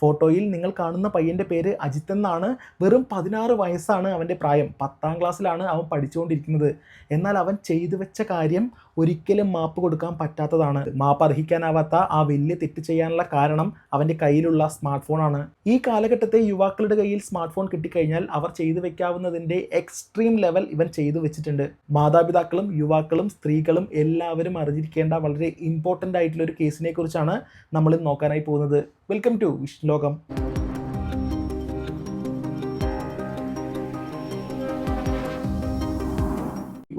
ഫോട്ടോയിൽ നിങ്ങൾ കാണുന്ന പയ്യന്റെ പേര് അജിത്ത് എന്നാണ്. വെറും പതിനാറ് വയസ്സാണ് അവന്റെ പ്രായം. പത്താം ക്ലാസ്സിലാണ് അവൻ പഠിച്ചുകൊണ്ടിരിക്കുന്നത്. എന്നാൽ അവൻ ചെയ്തു വെച്ച കാര്യം ഒരിക്കലും മാപ്പ് കൊടുക്കാൻ പറ്റാത്തതാണ്. മാപ്പ് അർഹിക്കാനാവാത്ത ആ വലിയ തെറ്റ് ചെയ്യാനുള്ള കാരണം അവന്റെ കയ്യിലുള്ള സ്മാർട്ട് ഫോണാണ് ഈ കാലഘട്ടത്തെ യുവാക്കളുടെ കയ്യിൽ സ്മാർട്ട് ഫോൺ കിട്ടിക്കഴിഞ്ഞാൽ അവർ ചെയ്തു വെക്കാവുന്നതിന്റെ എക്സ്ട്രീം ലെവൽ ഇവൻ ചെയ്തു വെച്ചിട്ടുണ്ട്. മാതാപിതാക്കളും യുവാക്കളും സ്ത്രീകളും എല്ലാവരും അറിഞ്ഞിരിക്കേണ്ട വളരെ ഇമ്പോർട്ടന്റ് ആയിട്ടുള്ള ഒരു കേസിനെ കുറിച്ചാണ് നമ്മൾ നോക്കാനായി പോകുന്നത്. വെൽക്കം ടു വിഷ്ണു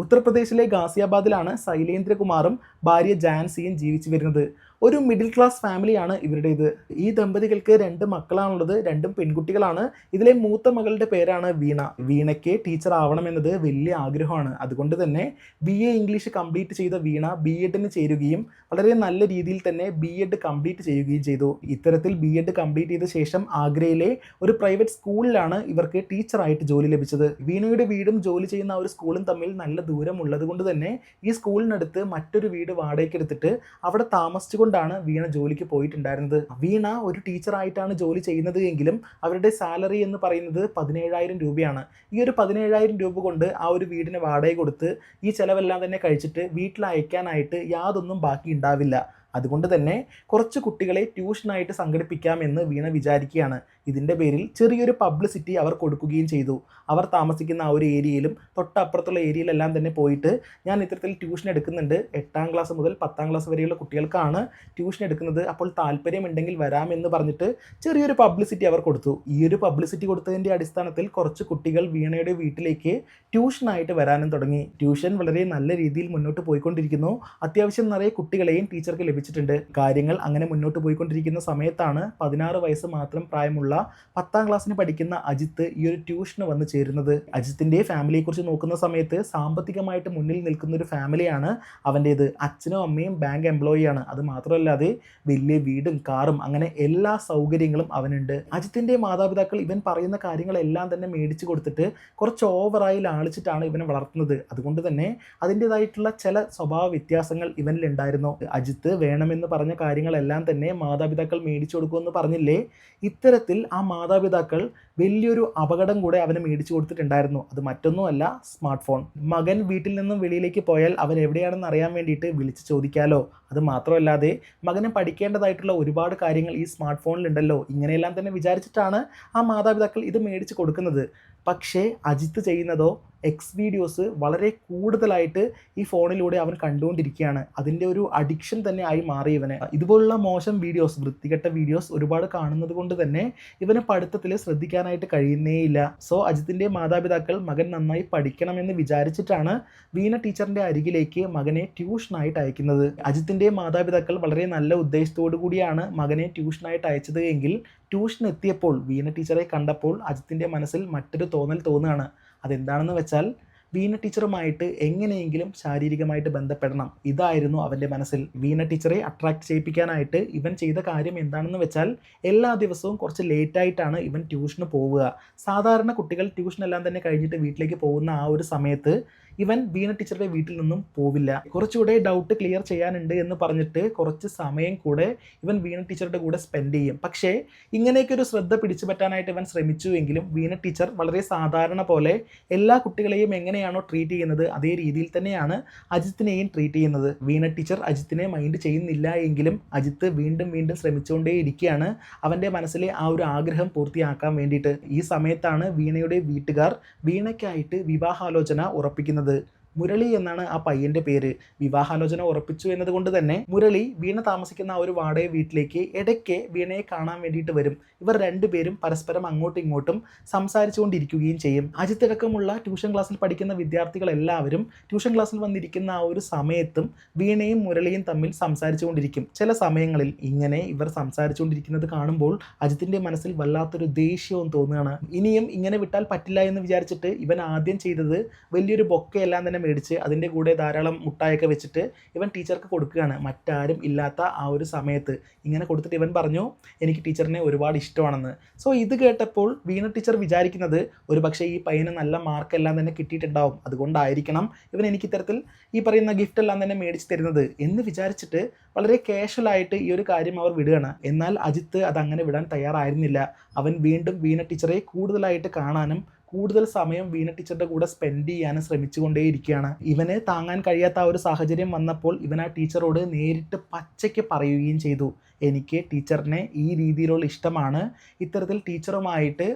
ഉത്തർപ്രദേശിലെ ഗാസിയാബാദിലാണ് ശൈലേന്ദ്രകുമാറും ഭാര്യ ജാൻസിയും ജീവിച്ചു വരുന്നത്. ഒരു മിഡിൽ ക്ലാസ് ഫാമിലിയാണ് ഇവരുടേത്. ഈ ദമ്പതികൾക്ക് രണ്ട് മക്കളാണുള്ളത് രണ്ടും പെൺകുട്ടികളാണ്. ഇതിലെ മൂത്ത മകളുടെ പേരാണ് വീണ. വീണയ്ക്ക് ടീച്ചർ ആവണമെന്നത് വലിയ ആഗ്രഹമാണ്. അതുകൊണ്ട് തന്നെ ബി എ ഇംഗ്ലീഷ് കംപ്ലീറ്റ് ചെയ്ത വീണ ബി എഡിന് ചേരുകയും വളരെ നല്ല രീതിയിൽ തന്നെ ബി എഡ് കംപ്ലീറ്റ് ചെയ്യുകയും ചെയ്തു. ഇത്തരത്തിൽ ബി എഡ് കംപ്ലീറ്റ് ചെയ്ത ശേഷം ആഗ്രയിലെ ഒരു പ്രൈവറ്റ് സ്കൂളിലാണ് ഇവർക്ക് ടീച്ചറായിട്ട് ജോലി ലഭിച്ചത്. വീണയുടെ വീടും ജോലി ചെയ്യുന്ന ഒരു സ്കൂളും തമ്മിൽ നല്ല ദൂരമുള്ളത് കൊണ്ട് തന്നെ ഈ സ്കൂളിനടുത്ത് മറ്റൊരു വീട് വാടകയ്ക്കെടുത്തിട്ട് അവിടെ അവിടെ താമസിച്ചുകൊണ്ടാണ് വീണ ജോലിക്ക് പോയിട്ടുണ്ടായിരുന്നത്. വീണ ഒരു ടീച്ചറായിട്ടാണ് ജോലി ചെയ്യുന്നത് എങ്കിലും അവരുടെ സാലറി എന്ന് പറയുന്നത് പതിനേഴായിരം രൂപയാണ്. ഈ ഒരു പതിനേഴായിരം രൂപ കൊണ്ട് ആ ഒരു വീടിന് വാടക കൊടുത്ത് ഈ ചിലവെല്ലാം തന്നെ കഴിച്ചിട്ട് വീട്ടിൽ അയക്കാനായിട്ട് യാതൊന്നും ബാക്കി ഉണ്ടാവില്ല. അതുകൊണ്ട് തന്നെ കുറച്ച് കുട്ടികളെ ട്യൂഷനായിട്ട് സംഘടിപ്പിക്കാമെന്ന് വീണ വിചാരിക്കുകയാണ്. ഇതിന്റെ പേരിൽ ചെറിയൊരു പബ്ലിസിറ്റി അവർ കൊടുക്കുകയും ചെയ്തു. അവർ താമസിക്കുന്ന ആ ഒരു ഏരിയയിലും തൊട്ടപ്പുറത്തുള്ള ഏരിയയിലെല്ലാം തന്നെ പോയിട്ട് ഞാൻ ഇത്തരത്തിൽ ട്യൂഷൻ എടുക്കുന്നുണ്ട്. എട്ടാം ക്ലാസ് മുതൽ പത്താം ക്ലാസ് വരെയുള്ള കുട്ടികൾക്കാണ് ട്യൂഷൻ എടുക്കുന്നത്. അപ്പോൾ താല്പര്യമുണ്ടെങ്കിൽ വരാമെന്ന് പറഞ്ഞിട്ട് ചെറിയൊരു പബ്ലിസിറ്റി അവർ കൊടുത്തു. ഈ ഒരു പബ്ലിസിറ്റി കൊടുത്തതിന്റെ അടിസ്ഥാനത്തിൽ കുറച്ച് കുട്ടികൾ വീണയുടെ വീട്ടിലേക്ക് ട്യൂഷനായിട്ട് വരാനും തുടങ്ങി. ട്യൂഷൻ വളരെ നല്ല രീതിയിൽ മുന്നോട്ട് പോയിക്കൊണ്ടിരിക്കുന്നു. അത്യാവശ്യം നിറയെ കുട്ടികളെയും ടീച്ചർക്ക് ലഭിച്ചിട്ടുണ്ട്. കാര്യങ്ങൾ അങ്ങനെ മുന്നോട്ട് പോയിക്കൊണ്ടിരിക്കുന്ന സമയത്താണ് പതിനാറ് വയസ്സ് മാത്രം പ്രായമുള്ള പത്താം ക്ലാസ്സിന് പഠിക്കുന്ന അജിത്ത് ഈ ഒരു ട്യൂഷന് വന്ന് ചേരുന്നത്. അജിത്തിന്റെ ഫാമിലിയെക്കുറിച്ച് നോക്കുന്ന സമയത്ത് സാമ്പത്തികമായിട്ട് മുന്നിൽ നിൽക്കുന്ന ഒരു ഫാമിലിയാണ് അവന്റേത്. അച്ഛനും അമ്മയും ബാങ്ക് എംപ്ലോയിയാണ് അത് മാത്രമല്ലാതെ വലിയ വീടും കാറും അങ്ങനെ എല്ലാ സൗകര്യങ്ങളും അവനുണ്ട്. അജിത്തിന്റെ മാതാപിതാക്കൾ ഇവൻ പറയുന്ന കാര്യങ്ങളെല്ലാം തന്നെ മേടിച്ചു കൊടുത്തിട്ട് കുറച്ച് ഓവറായി ലാളിച്ചിട്ടാണ് ഇവനെ വളർത്തുന്നത്. അതുകൊണ്ട് തന്നെ അതിന്റെതായിട്ടുള്ള ചില സ്വഭാവ വ്യത്യാസങ്ങൾ ഇവനിലുണ്ടായിരുന്നു. അജിത്ത് വേണമെന്ന് പറഞ്ഞ കാര്യങ്ങളെല്ലാം തന്നെ മാതാപിതാക്കൾ മേടിച്ചു കൊടുക്കുമെന്ന് പറഞ്ഞില്ലേ? ഇത്തരത്തിൽ ആ മാതാപിതാക്കൾ വലിയൊരു അപകടം കൂടെ അവന് മേടിച്ചു കൊടുത്തിട്ടുണ്ടായിരുന്നു. അത് മറ്റൊന്നുമല്ല സ്മാർട്ട് ഫോൺ മകൻ വീട്ടിൽ നിന്നും വെളിയിലേക്ക് പോയാൽ അവൻ എവിടെയാണെന്ന് അറിയാൻ വേണ്ടിയിട്ട് വിളിച്ച് ചോദിക്കാലോ. അത് മാത്രമല്ലാതെ മകന് പഠിക്കേണ്ടതായിട്ടുള്ള ഒരുപാട് കാര്യങ്ങൾ ഈ സ്മാർട്ട് ഫോണിലുണ്ടല്ലോ ഇങ്ങനെയെല്ലാം തന്നെ വിചാരിച്ചിട്ടാണ് ആ മാതാപിതാക്കൾ ഇത് മേടിച്ച് കൊടുക്കുന്നത്. പക്ഷേ അജിത്ത് ചെയ്യുന്നതോ എക്സ് വീഡിയോസ് വളരെ കൂടുതലായിട്ട് ഈ ഫോണിലൂടെ അവൻ കണ്ടുകൊണ്ടിരിക്കുകയാണ്. അതിന്റെ ഒരു അഡിക്ഷൻ തന്നെ ആയി മാറി ഇവനെ. ഇതുപോലുള്ള മോശം വീഡിയോസ് വൃത്തികെട്ട വീഡിയോസ് ഒരുപാട് കാണുന്നത് കൊണ്ട് തന്നെ ഇവന് പഠിത്തത്തിൽ ശ്രദ്ധിക്കാനായിട്ട് കഴിയുന്നേയില്ല. സോ അജിത്തിന്റെ മാതാപിതാക്കൾ മകൻ നന്നായി പഠിക്കണമെന്ന് വിചാരിച്ചിട്ടാണ് വീണ ടീച്ചറിന്റെ അരികിലേക്ക് മകനെ ട്യൂഷനായിട്ട് അയക്കുന്നത്. അജിത്തിന്റെ മാതാപിതാക്കൾ വളരെ നല്ല ഉദ്ദേശത്തോടു കൂടിയാണ് മകനെ ട്യൂഷനായിട്ട് അയച്ചത് എങ്കിൽ ട്യൂഷൻ എത്തിയപ്പോൾ വീണ ടീച്ചറെ കണ്ടപ്പോൾ അജിത്തിന്റെ മനസ്സിൽ മറ്റൊരു തോന്നൽ തോന്നുകയാണ്. അതെന്താണെന്ന് വെച്ചാൽ വീണ ടീച്ചറുമായിട്ട് എങ്ങനെയെങ്കിലും ശാരീരികമായിട്ട് ബന്ധപ്പെടണം. ഇതായിരുന്നു അവന്റെ മനസ്സിൽ. വീണ ടീച്ചറെ അട്രാക്ട് ചെയ്യിപ്പിക്കാനായിട്ട് ഇവൻ ചെയ്ത കാര്യം എന്താണെന്ന് വെച്ചാൽ എല്ലാ ദിവസവും കുറച്ച് ലേറ്റായിട്ടാണ് ഇവൻ ട്യൂഷന് പോവുക. സാധാരണ കുട്ടികൾ ട്യൂഷനെല്ലാം തന്നെ കഴിഞ്ഞിട്ട് വീട്ടിലേക്ക് പോകുന്ന ആ ഒരു സമയത്ത് ഇവൻ ബീന ടീച്ചറുടെ വീട്ടിൽ നിന്നും പോവില്ല. കുറച്ചുകൂടെ ഡൗട്ട് ക്ലിയർ ചെയ്യാനുണ്ട് എന്ന് പറഞ്ഞിട്ട് കുറച്ച് സമയം കൂടെ ഇവൻ വീണ ടീച്ചറുടെ കൂടെ സ്പെൻഡ് ചെയ്യും. പക്ഷേ ഇങ്ങനെയൊക്കെ ഒരു ശ്രദ്ധ പിടിച്ചു പറ്റാനായിട്ട് ഇവൻ ശ്രമിച്ചു എങ്കിലും വീണ ടീച്ചർ വളരെ സാധാരണ പോലെ എല്ലാ കുട്ടികളെയും എങ്ങനെയാണോ ട്രീറ്റ് ചെയ്യുന്നത് അതേ രീതിയിൽ തന്നെയാണ് അജിത്തിനെയും ട്രീറ്റ് ചെയ്യുന്നത്. വീണ ടീച്ചർ അജിത്തിനെ മൈൻഡ് ചെയ്യുന്നില്ല എങ്കിലും അജിത്ത് വീണ്ടും വീണ്ടും ശ്രമിച്ചുകൊണ്ടേ ഇരിക്കുകയാണ്. അവന്റെ മനസ്സിലെ ആ ഒരു ആഗ്രഹം പൂർത്തിയാക്കാൻ വേണ്ടിയിട്ട്. ഈ സമയത്താണ് വീണയുടെ വീട്ടുകാർ വീണയ്ക്കായിട്ട് വിവാഹാലോചന ഉറപ്പിക്കുന്നത്. അത് മുരളി എന്നാണ് ആ പയ്യന്റെ പേര്. വിവാഹാലോചന ഉറപ്പിച്ചു എന്നതുകൊണ്ട് തന്നെ മുരളി വീണ താമസിക്കുന്ന ആ ഒരു വാടക വീട്ടിലേക്ക് ഇടയ്ക്ക് വീണയെ കാണാൻ വേണ്ടിയിട്ട് വരും. ഇവർ രണ്ടുപേരും പരസ്പരം അങ്ങോട്ടും ഇങ്ങോട്ടും സംസാരിച്ചുകൊണ്ടിരിക്കുകയും ചെയ്യും. അജിത്തടക്കമുള്ള ട്യൂഷൻ ക്ലാസ്സിൽ പഠിക്കുന്ന വിദ്യാർത്ഥികളെല്ലാവരും ട്യൂഷൻ ക്ലാസ്സിൽ വന്നിരിക്കുന്ന ആ ഒരു സമയത്തും വീണയും മുരളിയും തമ്മിൽ സംസാരിച്ചുകൊണ്ടിരിക്കും. ചില സമയങ്ങളിൽ ഇങ്ങനെ ഇവർ സംസാരിച്ചുകൊണ്ടിരിക്കുന്നത് കാണുമ്പോൾ അജിത്തിന്റെ മനസ്സിൽ വല്ലാത്തൊരു ദേഷ്യവും തോന്നുകയാണ്. ഇനിയും ഇങ്ങനെ വിട്ടാൽ പറ്റില്ല എന്ന് വിചാരിച്ചിട്ട് ഇവൻ ആദ്യം ചെയ്തത് വലിയൊരു ബൊക്കയെല്ലാം തന്നെ മേടിച്ച് അതിന്റെ കൂടെ ധാരാളം മുട്ടായൊക്കെ വെച്ചിട്ട് ഇവൻ ടീച്ചർക്ക് കൊടുക്കുകയാണ്. മറ്റാരും ഇല്ലാത്ത ആ ഒരു സമയത്ത്. ഇങ്ങനെ കൊടുത്തിട്ട് ഇവൻ പറഞ്ഞു എനിക്ക് ടീച്ചറിനെ ഒരുപാട് ഇഷ്ടമാണെന്ന്. സോ ഇത് കേട്ടപ്പോൾ വീണ ടീച്ചർ വിചാരിക്കുന്നത് ഒരു പക്ഷേ ഈ പയ്യന് നല്ല മാർക്കെല്ലാം തന്നെ കിട്ടിയിട്ടുണ്ടാവും. അതുകൊണ്ടായിരിക്കണം ഇവൻ എനിക്ക് ഇത്തരത്തിൽ ഈ പറയുന്ന ഗിഫ്റ്റ് എല്ലാം തന്നെ മേടിച്ച് തരുന്നത് എന്ന് വിചാരിച്ചിട്ട് വളരെ കാഷ്വലായിട്ട് ഈ ഒരു കാര്യം അവർ വിടുകയാണ്. എന്നാൽ അജിത്ത് അത് അങ്ങനെ വിടാൻ തയ്യാറായിരുന്നില്ല. അവൻ വീണ്ടും വീണ ടീച്ചറെ കൂടുതലായിട്ട് കാണാനും കൂടുതൽ സമയം വീണ ടീച്ചറുടെ കൂടെ സ്പെൻഡ് ചെയ്യാനും ശ്രമിച്ചുകൊണ്ടേയിരിക്കുകയാണ്. ഇവനെ താങ്ങാൻ കഴിയാത്ത ആ ഒരു സാഹചര്യം വന്നപ്പോൾ ഇവൻ ആ ടീച്ചറോട് നേരിട്ട് പച്ചയ്ക്ക് പറയുകയും ചെയ്തു. എനിക്ക് ടീച്ചറിനെ ഈ രീതിയിലുള്ള ഇഷ്ടമാണ്. ഇത്തരത്തിൽ ടീച്ചറുമായിട്ട്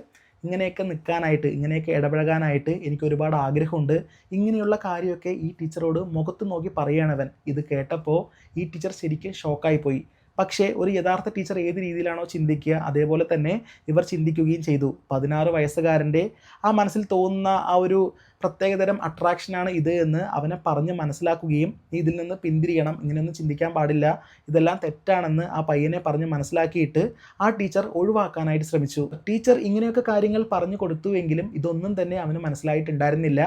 ഇങ്ങനെയൊക്കെ നിൽക്കാനായിട്ട് ഇങ്ങനെയൊക്കെ ഇടപഴകാനായിട്ട് എനിക്ക് ഒരുപാട് ആഗ്രഹമുണ്ട്. ഇങ്ങനെയുള്ള കാര്യമൊക്കെ ഈ ടീച്ചറോട് മുഖത്ത് നോക്കി പറയുകയാണവൻ ഇത് കേട്ടപ്പോൾ ഈ ടീച്ചർ ശരിക്കും ഷോക്കായി പോയി പക്ഷേ ഒരു യഥാർത്ഥ ടീച്ചർ ഏത് രീതിയിലാണോ ചിന്തിക്കുക അതേപോലെ തന്നെ ഇവർ ചിന്തിക്കുകയും ചെയ്തു. പതിനാറ് വയസ്സുകാരന്റെ ആ മനസ്സിൽ തോന്നുന്ന ആ ഒരു പ്രത്യേകതരം അട്രാക്ഷനാണ് ഇത് എന്ന് അവനെ പറഞ്ഞ് മനസ്സിലാക്കുകയും ഇതിൽ നിന്ന് പിന്തിരിയണം ഇങ്ങനെയൊന്നും ചിന്തിക്കാൻ പാടില്ല ഇതെല്ലാം തെറ്റാണെന്ന് ആ പയ്യനെ പറഞ്ഞ് മനസ്സിലാക്കിയിട്ട് ആ ടീച്ചർ ഒഴിവാക്കാനായിട്ട് ശ്രമിച്ചു. ടീച്ചർ ഇങ്ങനെയൊക്കെ കാര്യങ്ങൾ പറഞ്ഞു കൊടുത്തുവെങ്കിലും ഇതൊന്നും തന്നെ അവന് മനസ്സിലായിട്ടുണ്ടായിരുന്നില്ല.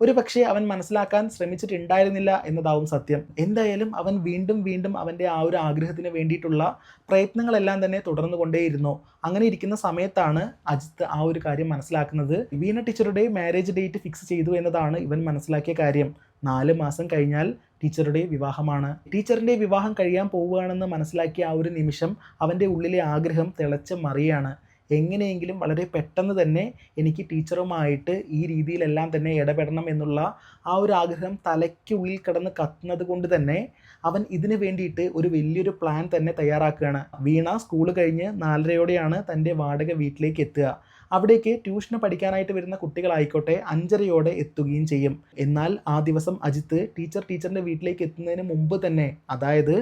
ഒരു പക്ഷേ അവൻ മനസ്സിലാക്കാൻ ശ്രമിച്ചിട്ടുണ്ടായിരുന്നില്ല എന്നതാവും സത്യം. എന്തായാലും അവൻ വീണ്ടും വീണ്ടും അവന്റെ ആ ഒരു ആഗ്രഹത്തിന് വേണ്ടിയിട്ടുള്ള പ്രയത്നങ്ങളെല്ലാം തന്നെ തുടർന്നു കൊണ്ടേയിരുന്നു അങ്ങനെ ഇരിക്കുന്ന സമയത്താണ് അജിത്ത് ആ ഒരു കാര്യം മനസ്സിലാക്കുന്നത്. വീണ ടീച്ചറുടെ മാരേജ് ഡേറ്റ് ഫിക്സ് ചെയ്തു എന്നതാണ് ഇവൻ മനസ്സിലാക്കിയ കാര്യം. നാല് മാസം കഴിഞ്ഞാൽ ടീച്ചറുടെ വിവാഹമാണ്. ടീച്ചറിന്റെ വിവാഹം കഴിയാൻ പോവുകയാണെന്ന് മനസ്സിലാക്കിയ ആ ഒരു നിമിഷം അവന്റെ ഉള്ളിലെ ആഗ്രഹം തിളച്ച് മറിയാണ്. എങ്ങനെയെങ്കിലും വളരെ പെട്ടെന്ന് തന്നെ എനിക്ക് ടീച്ചറുമായിട്ട് ഈ രീതിയിലെല്ലാം തന്നെ ഇടപെടണം എന്നുള്ള ആ ഒരു ആഗ്രഹം തലയ്ക്കുള്ളിൽ കിടന്ന് കത്തുന്നത് കൊണ്ട് തന്നെ അവൻ ഇതിന് വേണ്ടിയിട്ട് ഒരു വലിയൊരു പ്ലാൻ തന്നെ തയ്യാറാക്കുകയാണ്. വീണ സ്കൂൾ കഴിഞ്ഞ് നാലരയോടെയാണ് തന്റെ വാടക വീട്ടിലേക്ക് എത്തുക. അവിടേക്ക് ട്യൂഷന് പഠിക്കാനായിട്ട് വരുന്ന കുട്ടികളായിക്കോട്ടെ അഞ്ചരയോടെ എത്തുകയും ചെയ്യും. എന്നാൽ ആ ദിവസം അജിത്ത് ടീച്ചർ ടീച്ചറിന്റെ വീട്ടിലേക്ക് എത്തുന്നതിന് മുമ്പ് തന്നെ അതായത്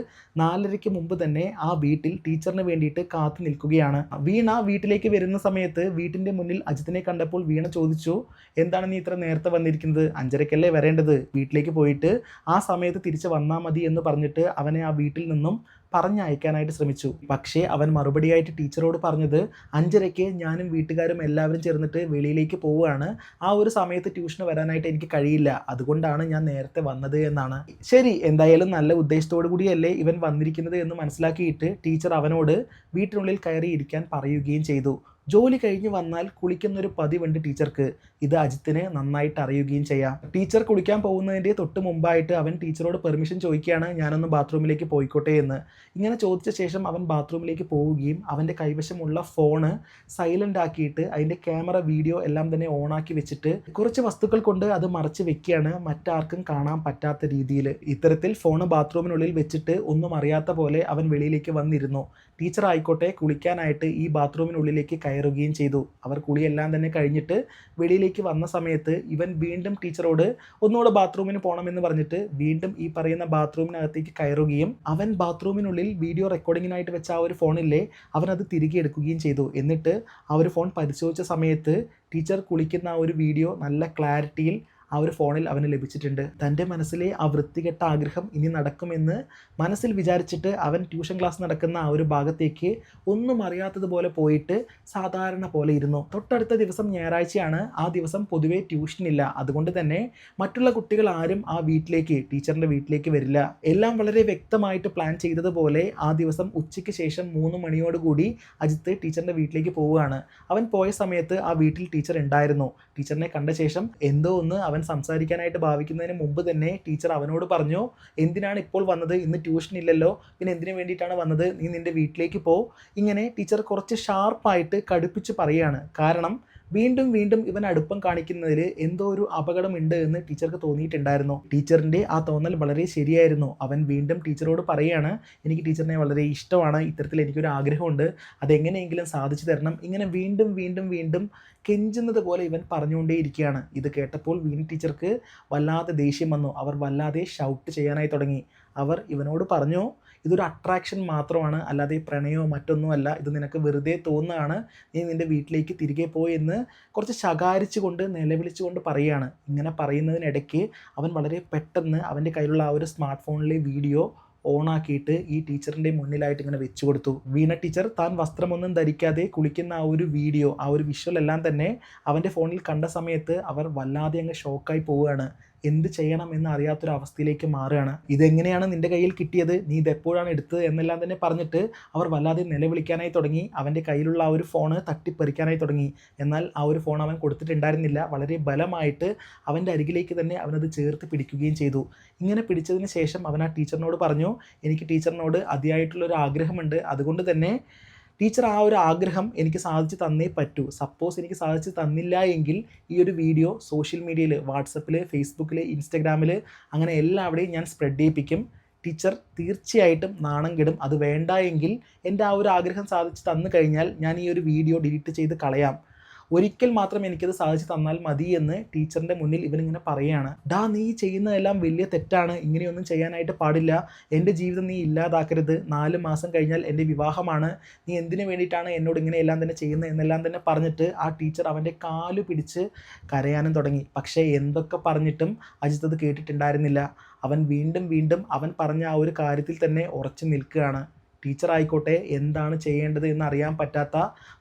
നാലരയ്ക്ക് മുമ്പ് തന്നെ ആ വീട്ടിൽ ടീച്ചറിന് വേണ്ടിയിട്ട് കാത്തു നിൽക്കുകയാണ്. വീണ വീട്ടിലേക്ക് വരുന്ന സമയത്ത് വീട്ടിന്റെ മുന്നിൽ അജിത്തിനെ കണ്ടപ്പോൾ വീണ ചോദിച്ചു എന്താണ് നീ ഇത്ര നേരത്തെ വന്നിരിക്കുന്നത്? അഞ്ചരയ്ക്കല്ലേ വരേണ്ടത്? വീട്ടിലേക്ക് പോയിട്ട് ആ സമയത്ത് തിരിച്ച് വന്നാൽ മതി എന്ന് പറഞ്ഞിട്ട് അവനെ ആ വീട്ടിൽ നിന്നും പറഞ്ഞയക്കാനായിട്ട് ശ്രമിച്ചു. പക്ഷേ അവൻ മറുപടിയായിട്ട് ടീച്ചറോട് പറഞ്ഞത് അഞ്ചരയ്ക്ക് ഞാനും വീട്ടുകാരും എല്ലാവരും ചേർന്നിട്ട് വെളിയിലേക്ക് പോവുകയാണ്. ആ ഒരു സമയത്ത് ട്യൂഷന് വരാനായിട്ട് എനിക്ക് കഴിയില്ല. അതുകൊണ്ടാണ് ഞാൻ നേരത്തെ വന്നത് എന്നാണ്. ശരി എന്തായാലും നല്ല ഉദ്ദേശത്തോടു കൂടിയല്ലേ ഇവൻ വന്നിരിക്കുന്നത് എന്ന് മനസ്സിലാക്കിയിട്ട് ടീച്ചർ അവനോട് വീട്ടിനുള്ളിൽ കയറി ഇരിക്കാൻ പറയുകയും ചെയ്തു. ജോലി കഴിഞ്ഞ് വന്നാൽ കുളിക്കുന്നൊരു പതിവുണ്ട് ടീച്ചർക്ക്. ഇത് അജിത്തിന് നന്നായിട്ട് അറിയുകയും ചെയ്യാം. ടീച്ചർ കുളിക്കാൻ പോകുന്നതിന്റെ തൊട്ട് മുമ്പായിട്ട് അവൻ ടീച്ചറോട് പെർമിഷൻ ചോദിക്കുകയാണ് ഞാനൊന്ന് ബാത്റൂമിലേക്ക് പോയിക്കോട്ടെ എന്ന്. ഇങ്ങനെ ചോദിച്ച ശേഷം അവൻ ബാത്റൂമിലേക്ക് പോവുകയും അവന്റെ കൈവശമുള്ള ഫോണ് സൈലന്റ് ആക്കിയിട്ട് അതിന്റെ ക്യാമറ വീഡിയോ എല്ലാം തന്നെ ഓണാക്കി വെച്ചിട്ട് കുറച്ച് വസ്തുക്കൾ കൊണ്ട് അത് മറച്ച് വെക്കുകയാണ്. മറ്റാർക്കും കാണാൻ പറ്റാത്ത രീതിയിൽ. ഇത്തരത്തിൽ ഫോണ് ബാത്റൂമിനുള്ളിൽ വെച്ചിട്ട് ഒന്നും അറിയാത്ത പോലെ അവൻ വെളിയിലേക്ക് വന്നിരുന്നു. ടീച്ചർ ആയിക്കോട്ടെ കുളിക്കാനായിട്ട് ഈ ബാത്റൂമിനുള്ളിലേക്ക് കയറുകയും ചെയ്തു. അവർ കുളിയെല്ലാം തന്നെ കഴിഞ്ഞിട്ട് വെളിയിലേക്ക് വന്ന സമയത്ത് ഇവൻ വീണ്ടും ടീച്ചറോട് ഒന്നുകൂടെ ബാത്റൂമിന് പോകണമെന്ന് പറഞ്ഞിട്ട് വീണ്ടും ഈ പറയുന്ന ബാത്റൂമിനകത്തേക്ക് കയറുകയും അവൻ ബാത്റൂമിനുള്ളിൽ വീഡിയോ റെക്കോർഡിങ്ങിനായിട്ട് വെച്ച ആ ഒരു ഫോണില്ലേ അവനത് തിരികെ എടുക്കുകയും ചെയ്തു. എന്നിട്ട് ആ ഒരു ഫോൺ പരിശോധിച്ച സമയത്ത് ടീച്ചർ കുളിക്കുന്ന ആ ഒരു വീഡിയോ നല്ല ക്ലാരിറ്റിയിൽ ആ ഒരു ഫോണിൽ അവന് ലഭിച്ചിട്ടുണ്ട്. തന്റെ മനസ്സിലെ ആ വൃത്തികെട്ട ആഗ്രഹം ഇനി നടക്കുമെന്ന് മനസ്സിൽ വിചാരിച്ചിട്ട് അവൻ ട്യൂഷൻ ക്ലാസ് നടക്കുന്ന ആ ഒരു ഭാഗത്തേക്ക് ഒന്നും അറിയാത്തതുപോലെ പോയിട്ട് സാധാരണ പോലെ ഇരുന്നു. തൊട്ടടുത്ത ദിവസം ഞായറാഴ്ചയാണ്. ആ ദിവസം പൊതുവേ ട്യൂഷൻ ഇല്ല അതുകൊണ്ട് തന്നെ മറ്റുള്ള കുട്ടികൾ ആരും ആ വീട്ടിലേക്ക് ടീച്ചറിന്റെ വീട്ടിലേക്ക് വരില്ല. എല്ലാം വളരെ വ്യക്തമായിട്ട് പ്ലാൻ ചെയ്തതുപോലെ ആ ദിവസം ഉച്ചയ്ക്ക് ശേഷം മൂന്ന് മണിയോടുകൂടി അജിത്ത് ടീച്ചറിന്റെ വീട്ടിലേക്ക് പോവുകയാണ്. അവൻ പോയ സമയത്ത് ആ വീട്ടിൽ ടീച്ചർ ഉണ്ടായിരുന്നു. ടീച്ചറിനെ കണ്ട ശേഷം എന്തോ ഒന്ന് അവൻ സംസാരിക്കാനായിട്ട് ഭാവിക്കുന്നതിന് മുമ്പ് തന്നെ ടീച്ചർ അവനോട് പറഞ്ഞു എന്തിനാണ് ഇപ്പോൾ വന്നത്? ഇന്ന് ട്യൂഷൻ ഇല്ലല്ലോ. പിന്നെ എന്തിനു വേണ്ടിയിട്ടാണ് വന്നത്? നീ നിന്റെ വീട്ടിലേക്ക് പോ. ഇങ്ങനെ ടീച്ചർ കുറച്ച് ഷാർപ്പായിട്ട് കടുപ്പിച്ച് പറയുകയാണ് കാരണം വീണ്ടും വീണ്ടും ഇവൻ അടുപ്പം കാണിക്കുന്നതിൽ എന്തോ ഒരു അപകടമുണ്ട് എന്ന് ടീച്ചർക്ക് തോന്നിയിട്ടുണ്ടായിരുന്നു. ടീച്ചറിന്റെ ആ തോന്നൽ വളരെ ശരിയായിരുന്നു. അവൻ വീണ്ടും ടീച്ചറോട് പറയുകയാണ് എനിക്ക് ടീച്ചറിനെ വളരെ ഇഷ്ടമാണ്. ഇത്തരത്തിൽ എനിക്കൊരു ആഗ്രഹമുണ്ട്. അതെങ്ങനെയെങ്കിലും സാധിച്ചു തരണം. ഇങ്ങനെ വീണ്ടും വീണ്ടും വീണ്ടും കെഞ്ചുന്നത് പോലെ ഇവൻ പറഞ്ഞുകൊണ്ടേയിരിക്കുകയാണ്. ഇത് കേട്ടപ്പോൾ വീണ്ടും ടീച്ചർക്ക് വല്ലാതെ ദേഷ്യം വന്നു. അവർ വല്ലാതെ ഷൗട്ട് ചെയ്യാനായി തുടങ്ങി. അവർ ഇവനോട് പറഞ്ഞു ഇതൊരു അട്രാക്ഷൻ മാത്രമാണ്. അല്ലാതെ ഈ പ്രണയമോ മറ്റൊന്നുമല്ല ഇത് നിനക്ക് വെറുതെ തോന്നുകയാണ്. നീ നിന്റെ വീട്ടിലേക്ക് തിരികെ പോയി എന്ന് കുറച്ച് ശകാരിച്ചുകൊണ്ട് നിലവിളിച്ചുകൊണ്ട് പറയുകയാണ്. ഇങ്ങനെ പറയുന്നതിനിടയ്ക്ക് അവൻ വളരെ പെട്ടെന്ന് അവന്റെ കയ്യിലുള്ള ആ ഒരു സ്മാർട്ട് ഫോണിലെ വീഡിയോ ഓണാക്കിയിട്ട് ഈ ടീച്ചറിന്റെ മുന്നിലായിട്ട് ഇങ്ങനെ വെച്ചു കൊടുത്തു. വീണ ടീച്ചർ താൻ വസ്ത്രമൊന്നും ധരിക്കാതെ കുളിക്കുന്ന ആ ഒരു വീഡിയോ ആ ഒരു വിഷ്വൽ എല്ലാം തന്നെ അവന്റെ ഫോണിൽ കണ്ട സമയത്ത് അവർ വല്ലാതെ അങ്ങ് ഷോക്കായി പോവുകയാണ്. എന്ത് ചെയ്യണം എന്ന് അറിയാത്തൊരവസ്ഥയിലേക്ക് മാറുകയാണ്. ഇതെങ്ങനെയാണ് നിന്റെ കയ്യിൽ കിട്ടിയത്? നീ ഇത് എപ്പോഴാണ് എടുത്തത് എന്നെല്ലാം തന്നെ പറഞ്ഞിട്ട് അവർ വല്ലാതെ നിലവിളിക്കാനായി തുടങ്ങി. അവന്റെ കയ്യിലുള്ള ആ ഒരു ഫോണ് തട്ടിപ്പറിക്കാനായി തുടങ്ങി. എന്നാൽ ആ ഒരു ഫോൺ അവൻ കൊടുത്തിട്ടുണ്ടായിരുന്നില്ല. വളരെ ബലമായിട്ട് അവന്റെ അരികിലേക്ക് തന്നെ അവനത് ചേർത്ത് പിടിക്കുകയും ചെയ്തു. ഇങ്ങനെ പിടിച്ചതിന് ശേഷം അവൻ ആ ടീച്ചറിനോട് പറഞ്ഞു എനിക്ക് ടീച്ചറിനോട് അതിയായിട്ടുള്ളൊരു ആഗ്രഹമുണ്ട് അതുകൊണ്ട് തന്നെ ടീച്ചർ ആ ഒരു ആഗ്രഹം എനിക്ക് സാധിച്ചു തന്നേ പറ്റൂ. സപ്പോസ് എനിക്ക് സാധിച്ചു തന്നില്ല എങ്കിൽ ഈ ഒരു വീഡിയോ സോഷ്യൽ മീഡിയയിൽ വാട്സപ്പിൽ ഫേസ്ബുക്കിൽ ഇൻസ്റ്റഗ്രാമിൽ അങ്ങനെ എല്ലാവിടെയും ഞാൻ സ്പ്രെഡ് ചെയ്യിപ്പിക്കും. ടീച്ചർ തീർച്ചയായിട്ടും നാണം കെടും. അത് വേണ്ട എങ്കിൽ എന്റെ ആ ഒരു ആഗ്രഹം സാധിച്ചു തന്നു കഴിഞ്ഞാൽ ഞാൻ ഈ ഒരു വീഡിയോ ഡിലീറ്റ് ചെയ്ത് കളയാം. ഒരിക്കൽ മാത്രം എനിക്കത് സാധിച്ചു തന്നാൽ മതി എന്ന് ടീച്ചറിന്റെ മുന്നിൽ ഇവനിങ്ങനെ പറയുകയാണ്. ഡാ നീ ചെയ്യുന്നതെല്ലാം വലിയ തെറ്റാണ്. ഇങ്ങനെയൊന്നും ചെയ്യാനായിട്ട് പാടില്ല. എന്റെ ജീവിതം നീ ഇല്ലാതാക്കരുത്. നാല് മാസം കഴിഞ്ഞാൽ എന്റെ വിവാഹമാണ്. നീ എന്തിനു വേണ്ടിയിട്ടാണ് എന്നോട് ഇങ്ങനെയെല്ലാം തന്നെ ചെയ്യുന്നത്? എന്നെല്ലാം തന്നെ പറഞ്ഞിട്ട് ആ ടീച്ചർ അവന്റെ കാലു പിടിച്ച് കരയാനും തുടങ്ങി. പക്ഷേ എന്തൊക്കെ പറഞ്ഞിട്ടും അജിത്ത് അത് കേട്ടിട്ടുണ്ടായിരുന്നില്ല. അവൻ വീണ്ടും വീണ്ടും അവൻ പറഞ്ഞ ആ ഒരു കാര്യത്തിൽ തന്നെ ഉറച്ചു നിൽക്കുകയാണ്. ടീച്ചർ ആയിക്കോട്ടെ എന്താണ് ചെയ്യേണ്ടത് എന്ന് അറിയാൻ പറ്റാത്ത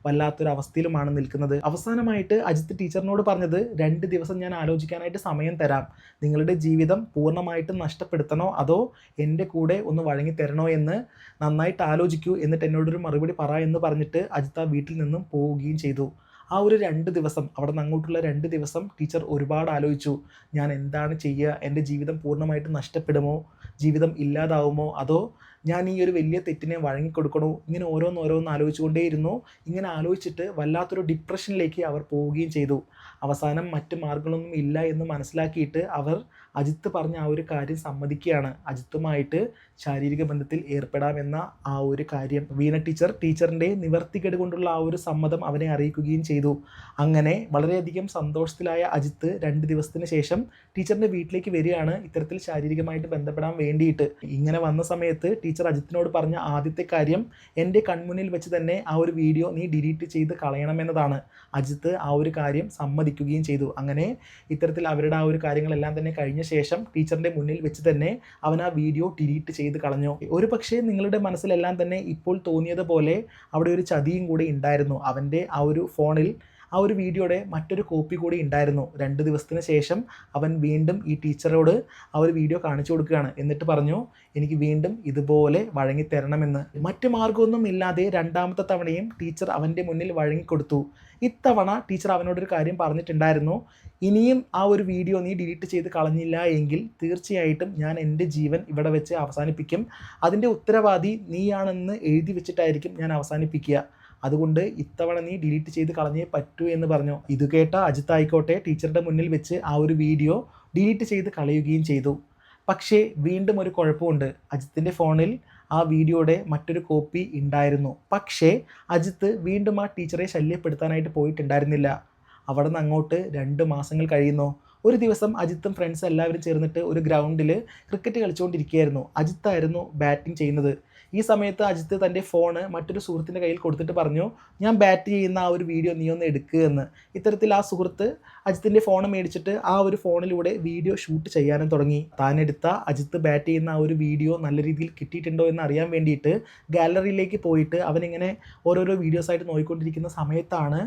വല്ലാത്തൊരു അവസ്ഥയിലുമാണ് നിൽക്കുന്നത്. അവസാനമായിട്ട് അജിത്ത് ടീച്ചറിനോട് പറഞ്ഞത് രണ്ട് ദിവസം ഞാൻ ആലോചിക്കാനായിട്ട് സമയം തരാം. നിങ്ങളുടെ ജീവിതം പൂർണമായിട്ടും നഷ്ടപ്പെടുത്തണോ? അതോ എന്റെ കൂടെ ഒന്ന് വഴങ്ങി തരണോ എന്ന് നന്നായിട്ട് ആലോചിക്കൂ. എന്നിട്ട് എന്നോടൊരു മറുപടി പറ എന്ന് പറഞ്ഞിട്ട് അജിത്ത് ആ വീട്ടിൽ നിന്നും പോവുകയും ചെയ്തു. ആ ഒരു രണ്ട് ദിവസം അവിടെ നിന്ന് അങ്ങോട്ടുള്ള രണ്ട് ദിവസം ടീച്ചർ ഒരുപാട് ആലോചിച്ചു. ഞാൻ എന്താണ് ചെയ്യുക? എന്റെ ജീവിതം പൂർണമായിട്ട് നഷ്ടപ്പെടുമോ? ജീവിതം ഇല്ലാതാവുമോ? അതോ ഞാൻ ഈ ഒരു വലിയ തെറ്റിനെ വഴങ്ങിക്കൊടുക്കണോ? ഇങ്ങനെ ഓരോന്ന് ഓരോന്ന് ആലോചിച്ചുകൊണ്ടേയിരുന്നു. ഇങ്ങനെ ആലോചിച്ചിട്ട് വല്ലാത്തൊരു ഡിപ്രഷനിലേക്ക് അവർ പോവുകയും ചെയ്തു. അവസാനം മറ്റ് മാർഗങ്ങളൊന്നും ഇല്ല എന്ന് മനസ്സിലാക്കിയിട്ട് അവർ അജിത്ത് പറഞ്ഞ ആ ഒരു കാര്യം സമ്മതിക്കുകയാണ്. അജിത്തുമായിട്ട് ശാരീരിക ബന്ധത്തിൽ ഏർപ്പെടാമെന്ന ആ ഒരു കാര്യം. വീണ ടീച്ചർ ടീച്ചറിന്റെ നിവർത്തികേട് കൊണ്ടുള്ള ആ ഒരു സമ്മതം അവനെ അറിയിക്കുകയും ചെയ്തു. അങ്ങനെ വളരെയധികം സന്തോഷത്തിലായ അജിത്ത് രണ്ട് ദിവസത്തിന് ശേഷം ടീച്ചറിന്റെ വീട്ടിലേക്ക് വരികയാണ് ഇത്തരത്തിൽ ശാരീരികമായിട്ട് ബന്ധപ്പെടാൻ വേണ്ടിയിട്ട്. ഇങ്ങനെ വന്ന സമയത്ത് ടീച്ചർ അജിത്തിനോട് പറഞ്ഞ ആദ്യത്തെ കാര്യം എന്റെ കൺമുന്നിൽ വെച്ച് തന്നെ ആ ഒരു വീഡിയോ നീ ഡിലീറ്റ് ചെയ്ത് കളയണമെന്നതാണ് അജിത്ത് ആ ഒരു കാര്യം സമ്മതിക്കുകയും ചെയ്തു. അങ്ങനെ ഇത്തരത്തിൽ അവരുടെ ആ ഒരു കാര്യങ്ങളെല്ലാം തന്നെ കഴിഞ്ഞ ശേഷം ടീച്ചറിന്റെ മുന്നിൽ വെച്ച് തന്നെ അവൻ ആ വീഡിയോ ഡിലീറ്റ് ചെയ്ത്. കളഞ്ഞു. ഒരു പക്ഷേ നിങ്ങളുടെ മനസ്സിലെല്ലാം തന്നെ ഇപ്പോൾ തോന്നിയതുപോലെ അവിടെ ഒരു ചതിയും കൂടി ഉണ്ടായിരുന്നു. അവന്റെ ആ ഒരു ഫോണിൽ ആ ഒരു വീഡിയോയുടെ മറ്റൊരു കോപ്പി കൂടി ഉണ്ടായിരുന്നു. രണ്ട് ദിവസത്തിന് ശേഷം അവൻ വീണ്ടും ഈ ടീച്ചറോട് ആ ഒരു വീഡിയോ കാണിച്ചു കൊടുക്കുകയാണ്. എന്നിട്ട് പറഞ്ഞു എനിക്ക് വീണ്ടും ഇതുപോലെ വഴങ്ങി തരണമെന്ന് മറ്റു മാർഗമൊന്നും ഇല്ലാതെ രണ്ടാമത്തെ തവണയും ടീച്ചർ അവന്റെ മുന്നിൽ വഴങ്ങിക്കൊടുത്തു. ഇത്തവണ ടീച്ചർ അവനോടൊരു കാര്യം പറഞ്ഞിട്ടുണ്ടായിരുന്നു. ഇനിയും ആ ഒരു വീഡിയോ നീ ഡിലീറ്റ് ചെയ്ത് കളഞ്ഞില്ല എങ്കിൽ തീർച്ചയായിട്ടും ഞാൻ എന്റെ ജീവൻ ഇവിടെ വെച്ച് അവസാനിപ്പിക്കും. അതിന്റെ ഉത്തരവാദി നീയാണെന്ന് എഴുതി വെച്ചിട്ടായിരിക്കും ഞാൻ അവസാനിപ്പിക്കുക. അതുകൊണ്ട് ഇത്തവണ നീ ഡിലീറ്റ് ചെയ്ത് കളഞ്ഞേ പറ്റൂ എന്ന് പറഞ്ഞു. ഇത് കേട്ട അജിത്ത് ആയിക്കോട്ടെ ടീച്ചറുടെ മുന്നിൽ വെച്ച് ആ ഒരു വീഡിയോ ഡിലീറ്റ് ചെയ്ത് കളയുകയും ചെയ്തു. പക്ഷേ വീണ്ടും ഒരു കുഴപ്പമുണ്ട്. അജിത്തിന്റെ ഫോണിൽ ആ വീഡിയോയുടെ മറ്റൊരു കോപ്പി ഉണ്ടായിരുന്നു. പക്ഷേ അജിത്ത് വീണ്ടും ആ ടീച്ചറെ ശല്യപ്പെടുത്താനായിട്ട് പോയിട്ടുണ്ടായിരുന്നില്ല. അവിടെ നിന്ന് അങ്ങോട്ട് രണ്ട് മാസങ്ങൾ കഴിയുന്നു. ഒരു ദിവസം അജിത്തും ഫ്രണ്ട്സ് എല്ലാവരും ചേർന്നിട്ട് ഒരു ഗ്രൗണ്ടിൽ ക്രിക്കറ്റ് കളിച്ചുകൊണ്ടിരിക്കുകയായിരുന്നു. അജിത്തായിരുന്നു ബാറ്റിംഗ് ചെയ്യുന്നത്. ഈ സമയത്ത് അജിത്ത് തന്റെ ഫോണ് മറ്റൊരു സുഹൃത്തിന്റെ കയ്യിൽ കൊടുത്തിട്ട് പറഞ്ഞു ഞാൻ ബാറ്റ് ചെയ്യുന്ന ആ ഒരു വീഡിയോ നീ ഒന്ന് എടുക്കുക എന്ന്. ഇത്തരത്തിൽ ആ സുഹൃത്ത് അജിത്തിന്റെ ഫോൺ മേടിച്ചിട്ട് ആ ഒരു ഫോണിലൂടെ വീഡിയോ ഷൂട്ട് ചെയ്യാനും തുടങ്ങി. താൻ എടുത്ത അജിത്ത് ബാറ്റ് ചെയ്യുന്ന ആ ഒരു വീഡിയോ നല്ല രീതിയിൽ കിട്ടിയിട്ടുണ്ടോ എന്ന് അറിയാൻ വേണ്ടിയിട്ട് ഗാലറിയിലേക്ക് പോയിട്ട് അവനിങ്ങനെ ഓരോരോ വീഡിയോസ് ആയിട്ട് നോക്കിക്കൊണ്ടിരിക്കുന്ന സമയത്താണ്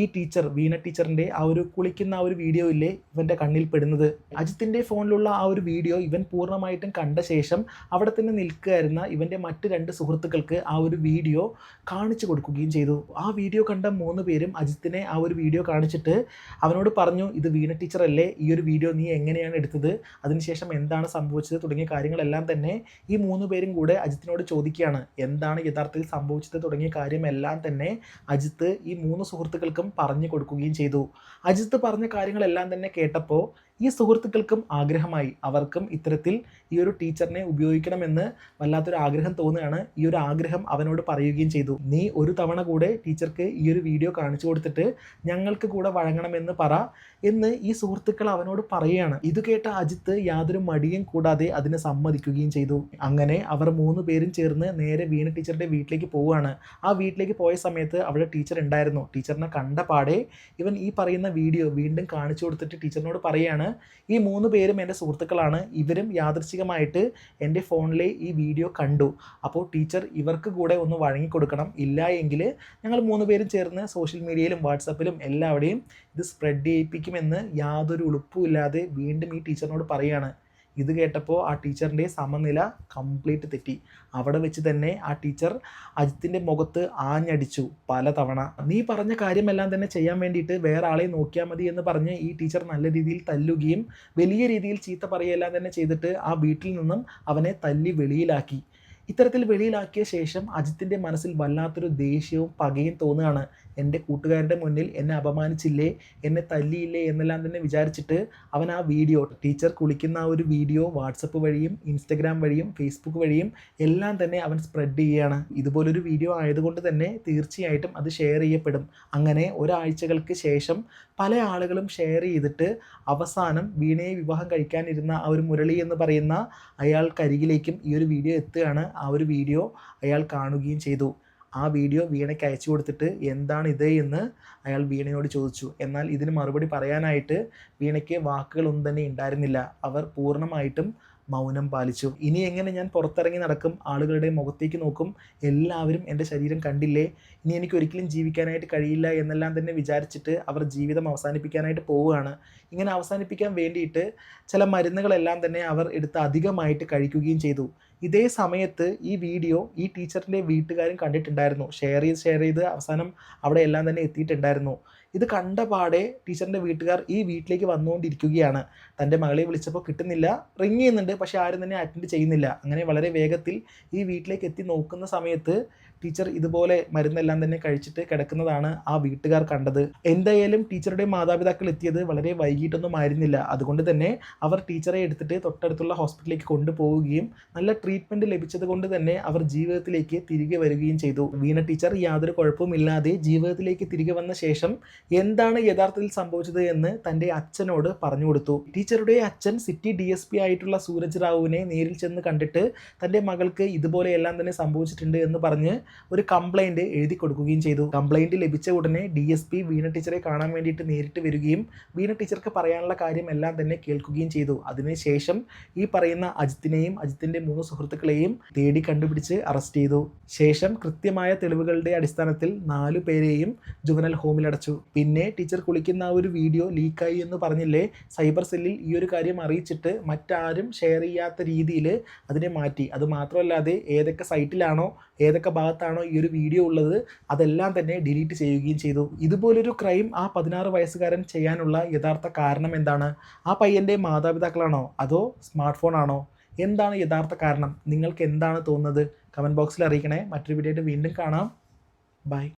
ഈ ടീച്ചർ വീണ ടീച്ചറിന്റെ ആ ഒരു കുളിക്കുന്ന ആ ഒരു വീഡിയോ ഇല്ലേ ഇവന്റെ കണ്ണിൽ പെടുന്നത്. അജിത്തിന്റെ ഫോണിലുള്ള ആ ഒരു വീഡിയോ ഇവൻ പൂർണമായിട്ടും കണ്ട ശേഷം അവിടെ തന്നെ നിൽക്കുകയായിരുന്ന ഇവന്റെ മറ്റ് രണ്ട് സുഹൃത്തുക്കൾക്ക് ആ ഒരു വീഡിയോ കാണിച്ചു കൊടുക്കുകയും ചെയ്തു. ആ വീഡിയോ കണ്ട മൂന്ന് പേരും അജിത്തിനെ ആ ഒരു വീഡിയോ കാണിച്ചിട്ട് അവനോട് പറഞ്ഞു ഇത് വീണ ടീച്ചർ അല്ലേ ഈ ഒരു വീഡിയോ നീ എങ്ങനെയാണ് എടുത്തത്? അതിനുശേഷം എന്താണ് സംഭവിച്ചത്? തുടങ്ങിയ കാര്യങ്ങളെല്ലാം തന്നെ ഈ മൂന്ന് പേരും കൂടെ അജിത്തിനോട് ചോദിക്കുകയാണ്. എന്താണ് യഥാർത്ഥത്തിൽ സംഭവിച്ചത്? തുടങ്ങിയ കാര്യമെല്ലാം തന്നെ അജിത്ത് ഈ മൂന്ന് സുഹൃത്തുക്കൾക്കും പറഞ്ഞു കൊടുക്കുകയും ചെയ്തു. അജിത്ത് പറഞ്ഞ കാര്യങ്ങളെല്ലാം തന്നെ കേട്ടപ്പോൾ ഈ സുഹൃത്തുക്കൾക്കും ആഗ്രഹമായി അവർക്കും ഇത്തരത്തിൽ ഈ ഒരു ടീച്ചറിനെ ഉപയോഗിക്കണമെന്ന് വല്ലാത്തൊരു ആഗ്രഹം തോന്നുകയാണ്. ഈ ഒരു ആഗ്രഹം അവനോട് പറയുകയും ചെയ്തു. നീ ഒരു തവണ കൂടെ ടീച്ചർക്ക് ഈ ഒരു വീഡിയോ കാണിച്ചു കൊടുത്തിട്ട് ഞങ്ങൾക്ക് കൂടെ വഴങ്ങണമെന്ന് പറ എന്ന് ഈ സുഹൃത്തുക്കൾ അവനോട് പറയുകയാണ്. ഇത് കേട്ട അജിത്ത് യാതൊരു മടിയും കൂടാതെ അതിനെ സമ്മതിക്കുകയും ചെയ്തു. അങ്ങനെ അവർ മൂന്ന് പേരും ചേർന്ന് നേരെ വീണ ടീച്ചറുടെ വീട്ടിലേക്ക് പോവുകയാണ്. ആ വീട്ടിലേക്ക് പോയ സമയത്ത് അവിടെ ടീച്ചർ ഉണ്ടായിരുന്നു. ടീച്ചറിനെ കണ്ട പാടെ ഇവൻ ഈ പറയുന്ന വീഡിയോ വീണ്ടും കാണിച്ചു കൊടുത്തിട്ട് ടീച്ചറിനോട് പറയുകയാണ് ഈ മൂന്ന് പേരും എന്റെ സുഹൃത്തുക്കളാണ്. ഇവരും യാദൃശ്ചികമായിട്ട് എന്റെ ഫോണിലെ ഈ വീഡിയോ കണ്ടു. അപ്പോൾ ടീച്ചർ ഇവർക്ക് കൂടെ ഒന്ന് വഴങ്ങിക്കൊടുക്കണം. ഇല്ല എങ്കിൽ ഞങ്ങൾ മൂന്ന് പേരും ചേർന്ന് സോഷ്യൽ മീഡിയയിലും വാട്സപ്പിലും എല്ലാവിടെയും ഇത് സ്പ്രെഡ് ചെയ്യിപ്പിക്കുമെന്ന് യാതൊരു ഉളുപ്പുമില്ലാതെ വീണ്ടും ഈ ടീച്ചറിനോട് പറയുകയാണ് ഇത് കേട്ടപ്പോൾ ആ ടീച്ചറിന്റെ സമനില കംപ്ലീറ്റ് തെറ്റി. അവിടെ വെച്ച് തന്നെ ആ ടീച്ചർ അജിത്തിന്റെ മുഖത്ത് ആഞ്ഞടിച്ചു പല തവണ നീ പറഞ്ഞ കാര്യമെല്ലാം തന്നെ ചെയ്യാൻ വേണ്ടിയിട്ട് വേറെ ആളെ നോക്കിയാൽ മതി എന്ന് പറഞ്ഞ് ഈ ടീച്ചർ നല്ല രീതിയിൽ തല്ലുകയും വലിയ രീതിയിൽ ചീത്ത പറയുകയെല്ലാം തന്നെ ചെയ്തിട്ട് ആ വീട്ടിൽ നിന്നും അവനെ തല്ലി വെളിയിലാക്കി. ഇത്തരത്തിൽ വെളിയിലാക്കിയ ശേഷം അജിത്തിന്റെ മനസ്സിൽ വല്ലാത്തൊരു ദേഷ്യവും പകയും തോന്നുകയാണ്. എന്റെ കൂട്ടുകാരുടെ മുന്നിൽ എന്നെ അപമാനിച്ചില്ലേ എന്നെ തല്ലിയില്ലേ എന്നെല്ലാം തന്നെ വിചാരിച്ചിട്ട് അവൻ ആ വീഡിയോ ടീച്ചർ കുളിക്കുന്ന ആ ഒരു വീഡിയോ വാട്സപ്പ് വഴിയും ഇൻസ്റ്റഗ്രാം വഴിയും ഫേസ്ബുക്ക് വഴിയും എല്ലാം തന്നെ അവൻ സ്പ്രെഡ് ചെയ്യുകയാണ്. ഇതുപോലൊരു വീഡിയോ ആയതുകൊണ്ട് തന്നെ തീർച്ചയായിട്ടും അത് ഷെയർ ചെയ്യപ്പെടും. അങ്ങനെ ഒരാഴ്ചകൾക്ക് ശേഷം പല ആളുകളും ഷെയർ ചെയ്തിട്ട് അവസാനം വീണയെ വിവാഹം കഴിക്കാനിരുന്ന ആ ഒരു മുരളി എന്ന് പറയുന്ന അയാൾക്കരികിലേക്കും ഈ ഒരു വീഡിയോ എത്തുകയാണ്. ആ ഒരു വീഡിയോ അയാൾ കാണുകയും ചെയ്തു. ആ വീഡിയോ വീണയ്ക്ക് അയച്ചു കൊടുത്തിട്ട് എന്താണ് ഇത് എന്ന് അയാൾ വീണയോട് ചോദിച്ചു. എന്നാൽ ഇതിന് മറുപടി പറയാനായിട്ട് വീണയ്ക്ക് വാക്കുകളൊന്നും തന്നെ ഉണ്ടായിരുന്നില്ല. അവർ പൂർണമായിട്ടും മൗനം പാലിച്ചു. ഇനി എങ്ങനെ ഞാൻ പുറത്തിറങ്ങി നടക്കും? ആളുകളുടെ മുഖത്തേക്ക് നോക്കും. എല്ലാവരും എന്റെ ശരീരം കണ്ടില്ലേ? ഇനി എനിക്ക് ഒരിക്കലും ജീവിക്കാനായിട്ട് കഴിയില്ല എന്നെല്ലാം തന്നെ വിചാരിച്ചിട്ട് അവർ ജീവിതം അവസാനിപ്പിക്കാനായിട്ട് പോവുകയാണ്. ഇങ്ങനെ അവസാനിപ്പിക്കാൻ വേണ്ടിയിട്ട് ചില മരുന്നുകളെല്ലാം തന്നെ അവർ എടുത്ത് അധികമായിട്ട് കഴിക്കുകയും ചെയ്തു. ഇതേ സമയത്ത് ഈ വീഡിയോ ഈ ടീച്ചറിന്റെ വീട്ടുകാരും കണ്ടിട്ടുണ്ടായിരുന്നു. ഷെയർ ചെയ്ത് ഷെയർ ചെയ്ത് അവസാനം അവിടെ എല്ലാം തന്നെ എത്തിയിട്ടുണ്ടായിരുന്നു. ഇത് കണ്ട പാടെ ടീച്ചറിന്റെ വീട്ടുകാർ ഈ വീട്ടിലേക്ക് വന്നുകൊണ്ടിരിക്കുകയാണ്. തന്റെ മകളെ വിളിച്ചപ്പോൾ കിട്ടുന്നില്ല. റിങ് ചെയ്യുന്നുണ്ട് പക്ഷേ ആരും തന്നെ അറ്റൻഡ് ചെയ്യുന്നില്ല. അങ്ങനെ വളരെ വേഗത്തിൽ ഈ വീട്ടിലേക്ക് എത്തി നോക്കുന്ന സമയത്ത് ടീച്ചർ ഇതുപോലെ മരുന്നെല്ലാം തന്നെ കഴിച്ചിട്ട് കിടക്കുന്നതാണ് ആ വീട്ടുകാർ കണ്ടത്. എന്തായാലും ടീച്ചറുടെ മാതാപിതാക്കൾ എത്തിയത് വളരെ വൈകിട്ടൊന്നും ആയിരുന്നില്ല. അതുകൊണ്ട് തന്നെ അവർ ടീച്ചറെ എടുത്തിട്ട് തൊട്ടടുത്തുള്ള ഹോസ്പിറ്റലിലേക്ക് കൊണ്ടുപോവുകയും നല്ല ട്രീറ്റ്മെന്റ് ലഭിച്ചത് കൊണ്ട് തന്നെ അവർ ജീവിതത്തിലേക്ക് തിരികെ വരികയും ചെയ്തു. വീണ ടീച്ചർ യാതൊരു കുഴപ്പമില്ലാതെ ജീവിതത്തിലേക്ക് തിരികെ വന്ന ശേഷം എന്താണ് യഥാർത്ഥത്തിൽ സംഭവിച്ചത് എന്ന് തന്റെ അച്ഛനോട് പറഞ്ഞു കൊടുത്തു. ടീച്ചറുടെ അച്ഛൻ സിറ്റി ഡി എസ് പി ആയിട്ടുള്ള സൂരജ് റാവുവിനെ നേരിൽ ചെന്ന് കണ്ടിട്ട് തന്റെ മകൾക്ക് ഇതുപോലെ എല്ലാം തന്നെ സംഭവിച്ചിട്ടുണ്ട് എന്ന് പറഞ്ഞ് ഒരു കംപ്ലൈന്റ് എഴുതി കൊടുക്കുകയും ചെയ്തു. കംപ്ലൈന്റ് ലഭിച്ച ഉടനെ ഡി എസ് പി വീണ ടീച്ചറെ കാണാൻ വേണ്ടിയിട്ട് നേരിട്ട് വരികയും വീണ ടീച്ചർക്ക് പറയാനുള്ള കാര്യം എല്ലാം തന്നെ കേൾക്കുകയും ചെയ്തു. അതിനുശേഷം ഈ പറയുന്ന അജിത്തിനെയും അജിത്തിന്റെ മൂന്ന് സുഹൃത്തുക്കളെയും തേടി കണ്ടുപിടിച്ച് അറസ്റ്റ് ചെയ്തു. ശേഷം കൃത്യമായ തെളിവുകളുടെ അടിസ്ഥാനത്തിൽ നാലു പേരെയും ജുവനൽ ഹോമിലടച്ചു പിന്നെ ടീച്ചർ കുളിക്കുന്ന ആ ഒരു വീഡിയോ ലീക്കായി എന്ന് പറഞ്ഞില്ലേ? സൈബർ സെല്ലിൽ ഈ ഒരു കാര്യം അറിയിച്ചിട്ട് മറ്റാരും ഷെയർ ചെയ്യാത്ത രീതിയിൽ അതിനെ മാറ്റി. അത് മാത്രമല്ലാതെ ഏതൊക്കെ സൈറ്റിലാണോ ഏതൊക്കെ ഭാഗത്താണോ ഈ ഒരു വീഡിയോ ഉള്ളത് അതെല്ലാം തന്നെ ഡിലീറ്റ് ചെയ്യുകയും ചെയ്തു. ഇതുപോലൊരു ക്രൈം ആ പതിനാറ് വയസ്സുകാരൻ ചെയ്യാനുള്ള യഥാർത്ഥ കാരണം എന്താണ്? ആ പയ്യന്റെ മാതാപിതാക്കളാണോ? അതോ സ്മാർട്ട് ഫോണാണോ എന്താണ് യഥാർത്ഥ കാരണം? നിങ്ങൾക്ക് എന്താണ് തോന്നുന്നത്? കമന്റ് ബോക്സിൽ അറിയിക്കണേ. മറ്റൊരു വീഡിയോ വീണ്ടും കാണാം. ബൈ